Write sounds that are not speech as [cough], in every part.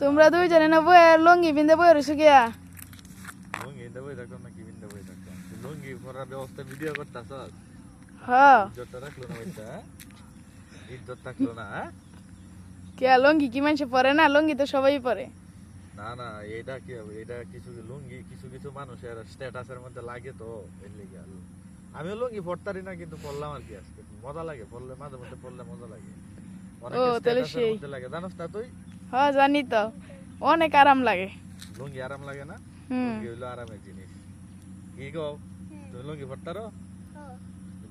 তোমরা দুই জানে না বই লঙ্গি পিন্দে বই রয়েছে গিয়া? লুঙ্গি ইন্দা বই থাকতাম না কি বিন্দা বই থাকতাম তুই লুঙ্গি পরার ব্যবস্থা ভিডিও করতাস হ। ইজ্জতটা রাখল না ওইটা হ্যাঁ? ইজ্জত থাকল না হ্যাঁ? কে লঙ্গি কি মানুষে পরে না? লঙ্গি তো সবাই পরে। না না এটা কি হবে এটা কিছু লুঙ্গি কিছু কিছু মানুষের স্ট্যাটাসের মধ্যে লাগে তো এর লেগে আমিও লুঙ্গি পড়তারি না কিন্তু পড়লাম আর কি আজকে। মজা লাগে পড়লে মাঝে মধ্যে পড়লে মজা লাগে। ও, তাহলে সেই। লাগে। জানোস না তুই? হ জানি তো। অনেক আরাম লাগে। লুঙ্গি আরাম লাগে না? লুঙ্গি হইল আরামের জিনিস। কি গো? তুমি লুঙ্গি পড়তারো?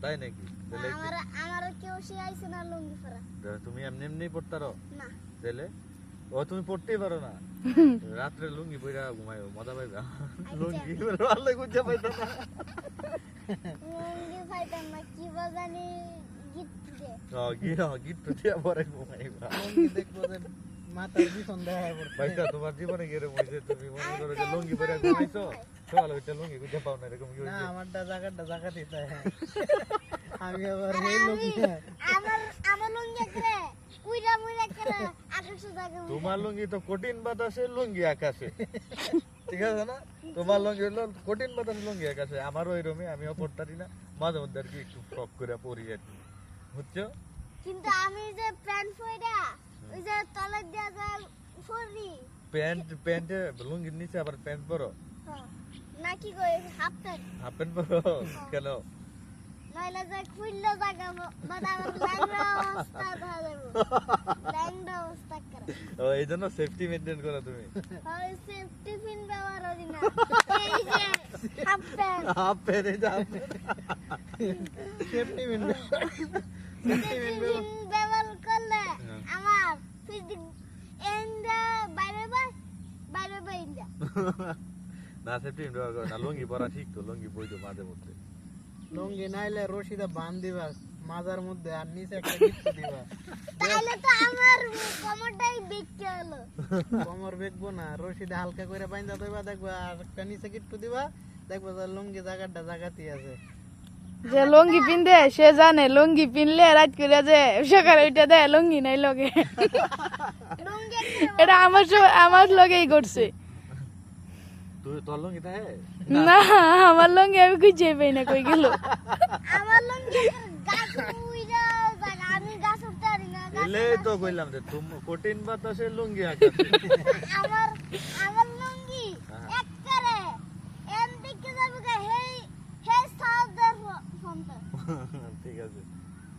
তাই নাকি? তাহলে আমার আমারও কেউ শিখাইছে না লুঙ্গি পরা। তুমি এমনি এমনি পড়তারো? না। তাহলে? ও তুমি পড়তেই পারো না? রাত্রে লুঙ্গি পইরা ঘুমাইও মজা পাইবা। লুঙ্গি পরে ভালো গুজা পাইতো না। [laughs] [laughs] দেখা পড়ছে ভাইটা তোমার জীবনে গেরে হইছে তুমি মনে করো যে লুঙ্গি পরে ঘুমাইছো সকালে উঠে লুঙ্গি গুজা পাও না এরকম কি না আমারটা জায়গাটা জায়গাতেই তাই [laughs] আমি আবার এই লুঙ্গি আমার আমার লুঙ্গি করে কুইরা মুইরা করে আকাশে জায়গা তোমার লুঙ্গি তো কঠিন বাতাসে লুঙ্গি আকাশে। ঠিক আছে না? তোমার লঙ্গি হলো কঠিন বাতাসে লুঙ্গি আকাশে। আমারও এরমই আমিও পড়তারি না। মাঝে মধ্যে আর কি একটু ফ্রক করে পড়ি আর কি। বুঝছ? কিন্তু আমি যে প্যান্ট পইরা ওই যে তলে দিয়া যায় পরি। প্যান্ট প্যান্টে লুঙ্গির নিচে আবার প্যান্ট পরো? নাকি কই হাফ প্যান্ট? হাফ প্যান্ট পরো? কেন? নইলে যে খুললে জায়গা বাদা আমার ল্যাংড়া অবস্থা দেখা ল্যাংড়া অবস্থা করে ও এই জন্য সেফটি মেনটেন করো তুমি সেফটি পিন ব্যবহার করি না এই যে হাফ প্যান্ট হাফ প্যান্ট এই সেফটি সেফটি পিন ব্যবহার করলে। আমার ফিজিক এন্ডা বাইরে বাই বাইরে বাই না সেফটি ব্যবহার করো না লুঙ্গি পরা ঠিক তো লুঙ্গি বইতো মাঝে মধ্যে লুঙ্গি নাইলে রশিদা বান দিবা মাজার মধ্যে আর নিচে একটা [laughs] গিফট দিবা। তাহলে তো আমার কোমরটাই বেঁকে হলো কোমর বেকবো না রশিদে হালকা করে বাইন্দা দিবা দেখবা আর একটা নিচে গিফট দিবা দেখবা যে লুঙ্গি জায়গাটা জায়গাতেই আছে। যে লঙ্গি পিনদে সে জানে লঙ্গি পিনলে রাত করে যে সকালে উঠে দেয় লঙ্গি নাই লগে। লুঙ্গি এটা আমার সব- আমার লগেই করছে তুই তোর লুঙ্গি তাহে না আমার লঙ্গি আমি খুঁজে পাই না কই গেল? আমার লুঙ্গি গাছ উইরা আমি গাছ উঠতে না গাছ তো কইলাম যে তুমি কঠিন বাতাসে লুঙ্গি আকাশে আমার আমার লুঙ্গি হ্যাঁ। এক করে এম দিকে যাবে গে হেই হেই সাউদের ফোনটা। ঠিক আছে।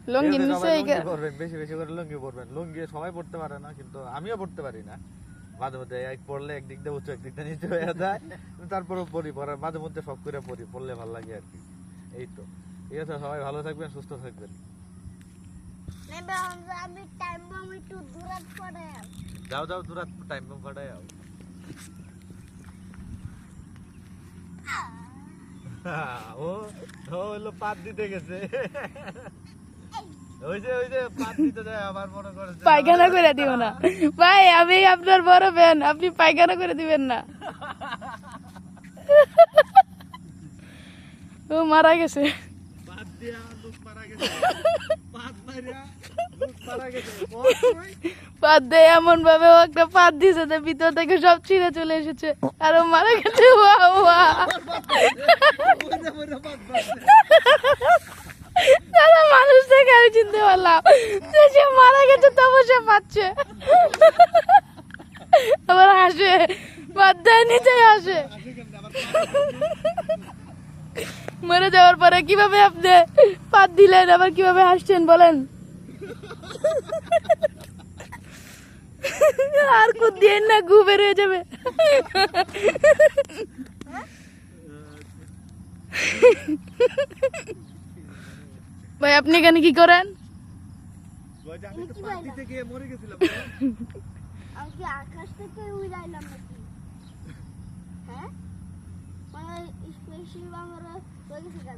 লঙ্গি নিচে সবাই এই গা- লুঙ্গি পরবেন বেশি বেশি করে লুঙ্গি পরবেন। লুঙ্গি সবাই পড়তে পারে না কিন্তু আমিও পড়তে পারি না। মাঝে মধ্যে এক পড়লে একদিক দিয়ে উঁচু একদিক দিয়ে নিচু হয়ে যায়। তারপরেও পড়ি পড়ার মাঝে মধ্যে সব করে পড়ি পড়লে ভালো লাগে আর কি। এই তো। ঠিক আছে সবাই ভালো থাকবেন সুস্থ থাকবেন। বম যাও যাও দূরাত টাইম কম কাটাই যাও ও ও হলো পাত দিতে গেছে। পায়খানা করে দিও না। ভাই আমি আপনার বড় ফ্যান আপনি পায়খানা করে দিবেন না। ও মারা গেছে। পাত দিয়া মারা গেছে। পাত এমন ভাবে ও একটা পাত দিয়েছে যে ভিতর থেকে সব ছিঁড়ে চলে এসেছে। আর ও মারা গেছে ওয়া ওয়া তারা মানুষ থেকে আমি চিনতে পারলাম। যে সে মারা গেছে তবু সে পাচ্ছে। আবার হাসে বাদ দেয় নিচেই হাসে মরে যাওয়ার পরে কীভাবে আপনি পাত দিলেন? আবার কীভাবে হাসছেন, বলেন। আর কুদ দিয়ে না গু বের হয়ে যাবে। ভাই আপনি এখানে কি করেন? হ্যাঁ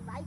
বাইক